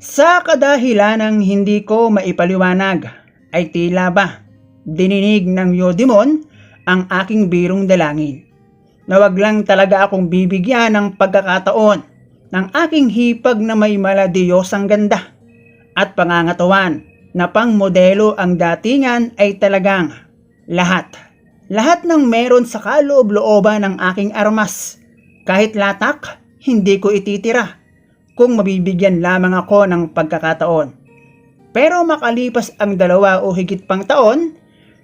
Sa kadahilanang hindi ko maipaliwanag ay tila ba dininig ng Yodimon ang aking birong dalangin. Na wag lang talaga akong bibigyan ng pagkakataon ng aking hipag na may maladiyosang ganda at pangangatawan na pang modelo ang datingan ay talagang lahat. Lahat ng meron sa kaloob-looban ng aking armas. Kahit latak, hindi ko ititira kung mabibigyan lamang ako ng pagkakataon. Pero makalipas ang dalawa o higit pang taon,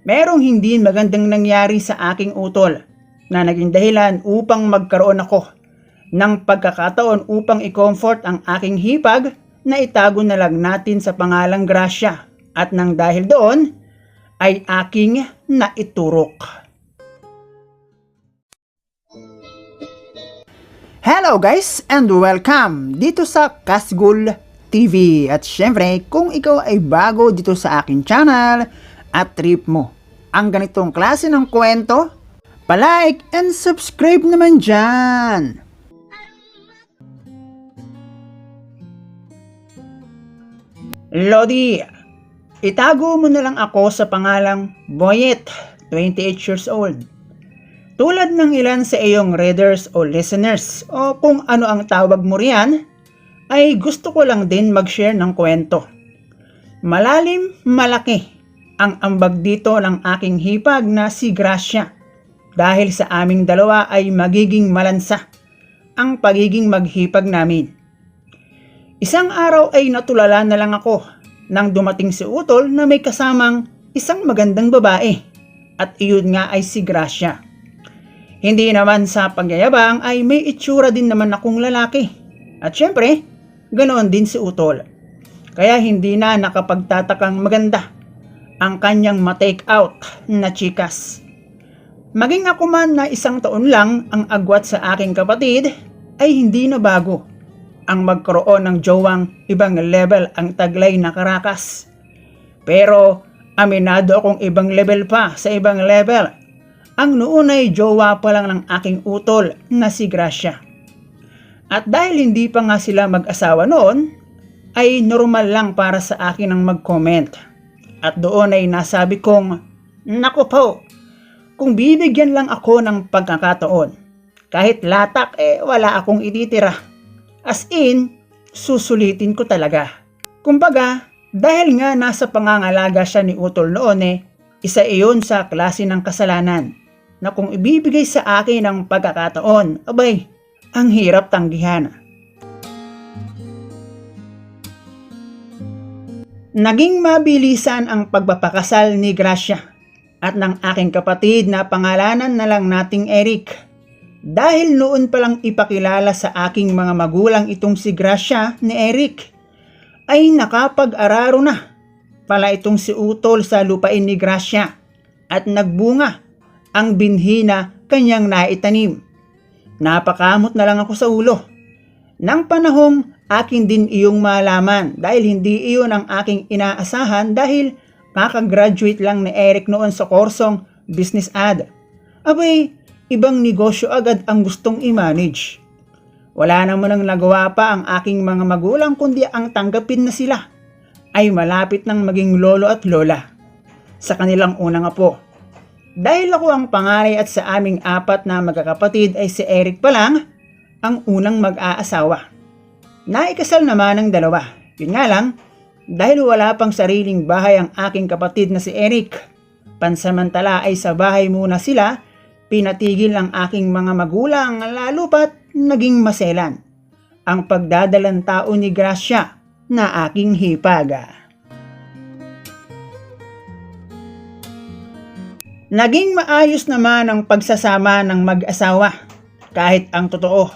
merong hindi magandang nangyari sa aking utol na naging dahilan upang magkaroon ako ng pagkakataon upang i-comfort ang aking hipag na itago na lang natin sa pangalang Gracia at nang dahil doon ay aking naiturok. Hello guys and welcome dito sa Kasgul TV. At syempre, kung ikaw ay bago dito sa akin channel at trip mo ang ganitong klase ng kwento, palike and subscribe naman dyan. Lodi, itago mo na lang ako sa pangalang Boyet, 28 years old. Tulad ng ilan sa iyong readers o listeners o kung ano ang tawag mo riyan, ay gusto ko lang din mag-share ng kwento. Malalim, malaki ang ambag dito ng aking hipag na si Gracia dahil sa aming dalawa ay magiging malansa ang pagiging maghipag namin. Isang araw ay natulala na lang ako nang dumating si Utol na may kasamang isang magandang babae at iyon nga ay si Gracia. Hindi naman sa pagyayabang ay may itsura din naman akong lalaki. At syempre, ganoon din si Utol. Kaya hindi na nakapagtatakang maganda ang kanyang ma-take out na chikas. Maging ako man na isang taon lang ang agwat sa aking kapatid ay hindi na bago ang magkaroon ng jowang ibang level ang taglay na karakas. Pero aminado akong ibang level pa sa ibang level. Ang noon ay jowa pa lang ng aking utol na si Gracia. At dahil hindi pa nga sila mag-asawa noon, ay normal lang para sa akin ang mag-comment. At doon ay nasabi kong, Nako po, kung bibigyan lang ako ng pagkakataon, kahit latak eh wala akong ititira. As in, susulitin ko talaga. Kumbaga, dahil nga nasa pangangalaga siya ni Utol noon eh, isa iyon sa klase ng kasalanan na kung ibibigay sa akin ng pagkakataon, abay, ang hirap tanggihan. Naging mabilisan ang pagpapakasal ni Gracia at ng aking kapatid na pangalanan na lang nating Eric. Dahil noon palang ipakilala sa aking mga magulang itong si Gracia ni Eric, ay nakapag-araro na pala itong si Utol sa lupain ni Gracia at nagbunga ang binhi na kanyang naitanim. Napakamot na lang ako sa ulo. Nang panahong akin din iyong malaman dahil hindi iyon ang aking inaasahan dahil kakagraduate lang ni Eric noon sa korsong business ad. Abay, ibang negosyo agad ang gustong i-manage. Wala naman ang nagawa pa ang aking mga magulang kundi ang tanggapin na sila ay malapit ng maging lolo at lola sa kanilang unang apo. Dahil ako ang pangaray at sa aming apat na magkakapatid ay si Eric pa lang ang unang mag-aasawa. Naikasal naman ang dalawa. Yun nga lang, dahil wala pang sariling bahay ang aking kapatid na si Eric, pansamantala ay sa bahay muna sila, pinatigil ang aking mga magulang lalo pat naging maselan ang pagdadalang tao ni Gracia na aking hipaga. Naging maayos naman ang pagsasama ng mag-asawa kahit ang totoo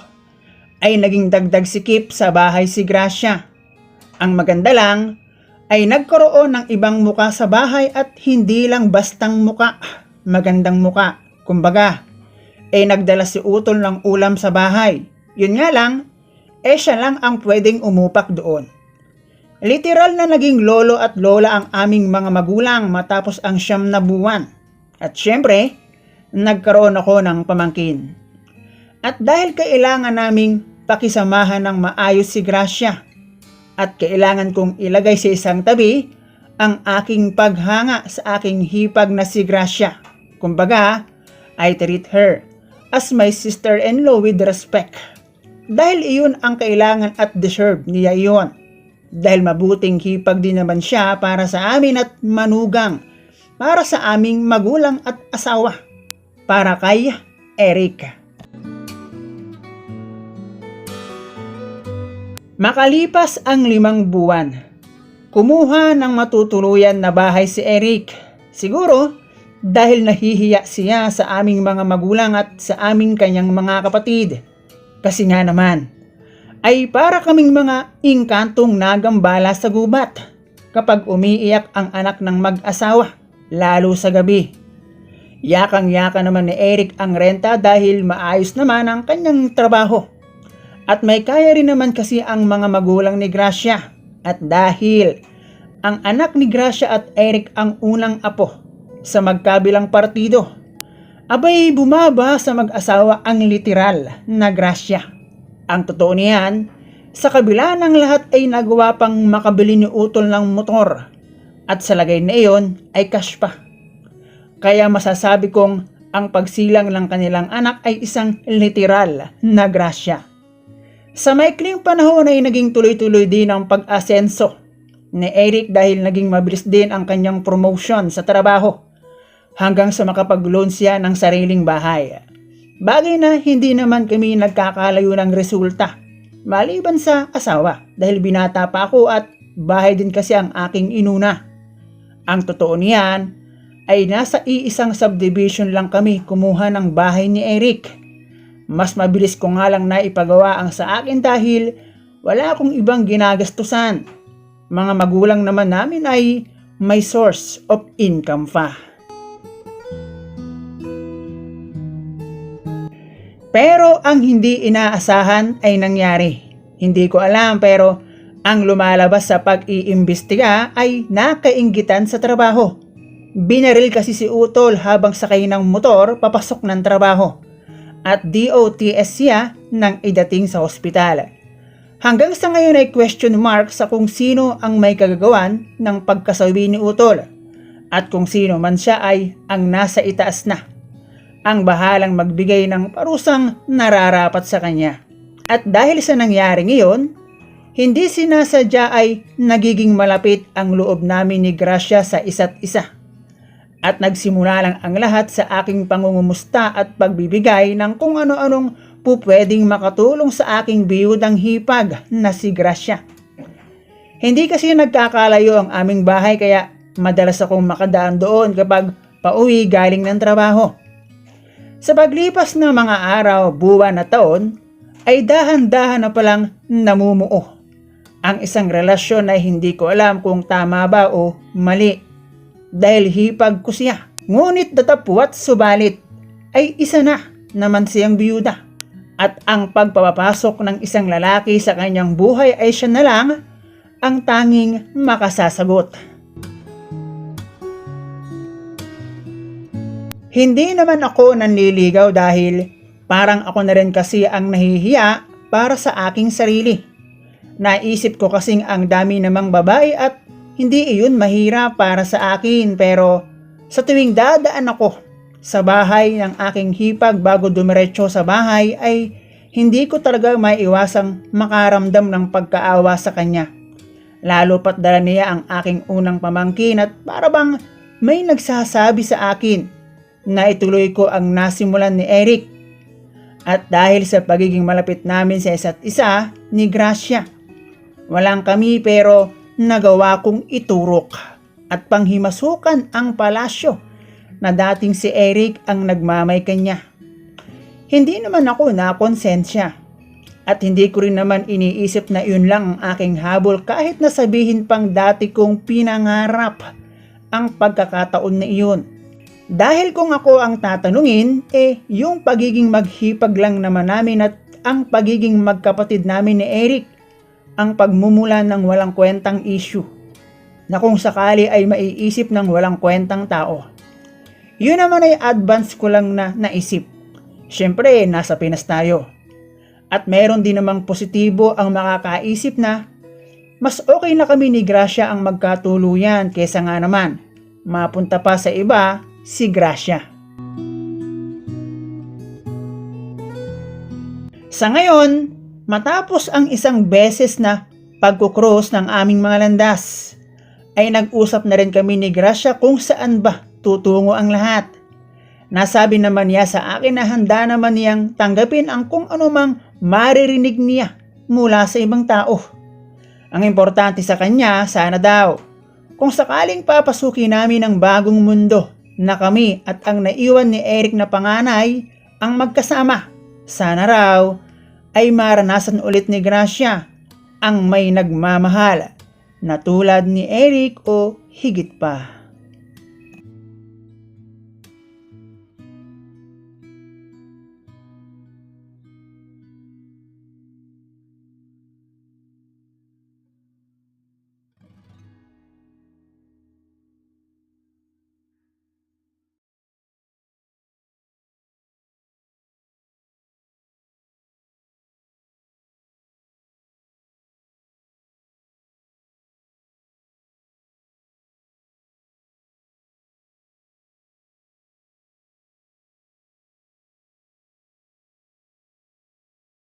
ay naging dagdag sikip sa bahay si Gracia. Ang maganda lang ay nagkaroon ng ibang muka sa bahay at hindi lang bastang muka, magandang muka. Kumbaga, eh nagdala si Utol ng ulam sa bahay. Yun nga lang, eh siya lang ang pwedeng umupak doon. Literal na naging lolo at lola ang aming mga magulang matapos ang siyam na buwan. At syempre, nagkaroon ako ng pamangkin. At dahil kailangan naming pakisamahan ng maayos si Gracia at kailangan kong ilagay sa isang tabi ang aking paghanga sa aking hipag na si Gracia. Kumbaga, I treat her as my sister-in-law with respect. Dahil iyon ang kailangan at deserve niya iyon. Dahil mabuting hipag din naman siya para sa amin at manugang, para sa aming magulang at asawa, para kay Eric. Makalipas ang limang buwan, kumuha ng matutuluyan na bahay si Eric. Siguro dahil nahihiya siya sa aming mga magulang at sa aming kanyang mga kapatid. Kasi nga naman, ay para kaming mga ingkantong nagambala sa gubat kapag umiiyak ang anak ng mag-asawa, lalo sa gabi. Yakang-yaka naman ni Eric ang renta dahil maayos naman ang kanyang trabaho. At may kaya rin naman kasi ang mga magulang ni Gracia. At dahil ang anak ni Gracia at Eric ang unang apo sa magkabilang partido, abay bumaba sa mag-asawa ang literal na Gracia. Ang totoo niyan, sa kabila ng lahat ay nagawa pang makabili ni Utol ng motor at sa lagay na iyon ay cash pa. Kaya masasabi kong ang pagsilang ng kanilang anak ay isang literal na grasya. Sa maikling panahon ay naging tuloy-tuloy din ang pag-asenso ni Eric dahil naging mabilis din ang kanyang promotion sa trabaho hanggang sa makapag-loan siya ng sariling bahay. Bagay na hindi naman kami nagkakalayo ng resulta maliban sa asawa dahil binata pa ako at bahay din kasi ang aking inuna. Ang totoo niyan ay nasa iisang subdivision lang kami kumuha ng bahay ni Eric. Mas mabilis ko nga lang na ipagawa ang sa akin dahil wala akong ibang ginagastusan. Mga magulang naman namin ay may source of income pa. Pero ang hindi inaasahan ay nangyari. Hindi ko alam pero ang lumalabas sa pag-iimbestiga ay nakainggitan sa trabaho. Binaril kasi si Utol habang sakay ng motor papasok ng trabaho at DOTS siya nang idating sa ospital. Hanggang sa ngayon ay question mark sa kung sino ang may kagagawan ng pagkasawi ni Utol at kung sino man siya ay ang nasa itaas na ang bahalang magbigay ng parusang nararapat sa kanya. At dahil sa nangyari ngayon, hindi sinasadya ay nagiging malapit ang loob namin ni Gracia sa isa't isa. At nagsimula lang ang lahat sa aking pangungumusta at pagbibigay ng kung ano-anong pupwedeng makatulong sa aking biyudang hipag na si Gracia. Hindi kasi nagkakalayo ang aming bahay kaya madalas akong makadaan doon kapag pauwi galing ng trabaho. Sa paglipas ng mga araw, buwan at taon, ay dahan-dahan na palang namumuo. Ang isang relasyon ay hindi ko alam kung tama ba o mali. Dahil hipag ko siya. Ngunit datapwat subalit ay isa na naman siyang biyuda. At ang pagpapapasok ng isang lalaki sa kanyang buhay ay siya na lang ang tanging makasasagot. Hindi naman ako nanliligaw dahil parang ako na rin kasi ang nahihiya para sa aking sarili. Naisip ko kasing ang dami namang babae at hindi iyon mahirap para sa akin pero sa tuwing dadaan ako sa bahay ng aking hipag bago dumiretso sa bahay ay hindi ko talaga maiiwasang makaramdam ng pagkaawa sa kanya. Lalo pat dala niya ang aking unang pamangkin at para bang may nagsasabi sa akin na ituloy ko ang nasimulan ni Eric. At dahil sa pagiging malapit namin sa isa't isa ni Gracia, walang kami pero nagawa kong iturok at panghimasukan ang palasyo na dating si Eric ang nagmamay kanya. Hindi naman ako na konsensya at hindi ko rin naman iniisip na yun lang ang aking habol kahit na sabihin pang dati kong pinangarap ang pagkakataon na iyon. Dahil kung ako ang tatanungin, eh yung pagiging maghipag lang naman namin at ang pagiging magkapatid namin ni Eric ang pagmumula ng walang kwentang issue na kung sakali ay maiisip ng walang kwentang tao. Yun naman ay advance ko lang na naisip. Siyempre, nasa Pinas tayo. At meron din namang positibo ang makakaisip na mas okay na kami ni Gracia ang magkatuluyan kesa nga naman mapunta pa sa iba si Gracia. Sa ngayon, matapos ang isang beses na pagkukross ng aming mga landas, ay nag-usap na rin kami ni Gracia kung saan ba tutungo ang lahat. Nasabi naman niya sa akin na handa naman niyang tanggapin ang kung anumang maririnig niya mula sa ibang tao. Ang importante sa kanya, sana daw, kung sakaling papasukin namin ang bagong mundo na kami at ang naiwan ni Eric na panganay ang magkasama, sana raw ay maranasan ulit ni Gracia ang may nagmamahal na tulad ni Eric o higit pa.